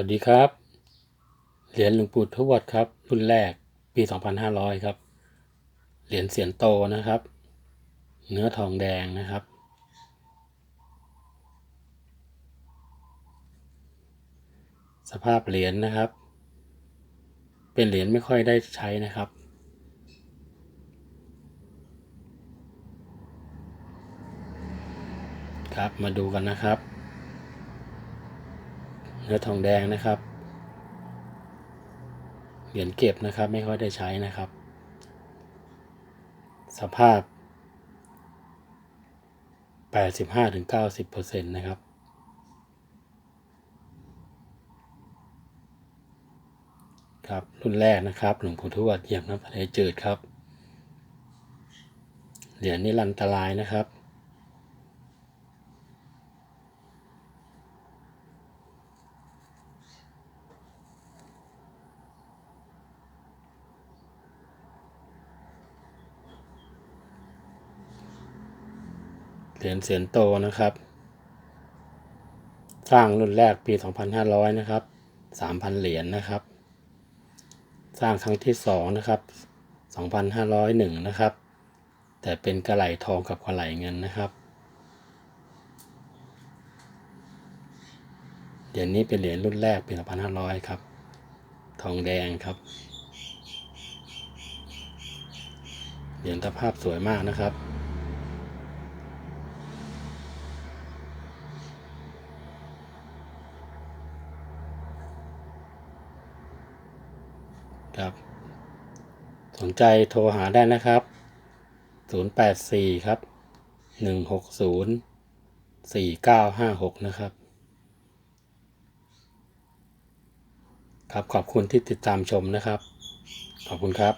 วัสดีครับ เหรียญหลวงปู่ทวดครับ รุ่นแรกปี 2500 ครับ เหรียญเสียนโตนะครับ เนื้อทองแดงนะครับ สภาพเหรียญนะครับ เป็นเหรียญไม่ค่อยได้ใช้นะครับครับ มาดูกันนะครับ เนื้อทองแดงนะครับเหรียญเก็บนะครับไม่ค่อยได้ใช้นะครับ สภาพ 85-90%นะครับครับรุ่นแรกนะครับหลวงปู่ทวดเหยียบน้ำทะเลจืดครับเหรียญนิรันตรายนะครับ เหรียญเสียนโตนะครับ สร้างรุ่นแรกปี 2500 นะครับ 3,000 เหรียญนะครับ สร้างครั้งที่ 2 นะครับ 2,501 นะครับ แต่เป็นกระไหลทองกับกระไหลเงินนะครับ เหรียญนี้เป็นเหรียญรุ่นแรกปี 2,500 ครับ ทองแดงครับเหรียญสภาพสวยมากนะครับ ครับ สนใจโทรหาได้นะครับ 084 ครับ 160 4956 นะครับ ครับขอบคุณที่ติดตามชมนะครับ ขอบคุณครับ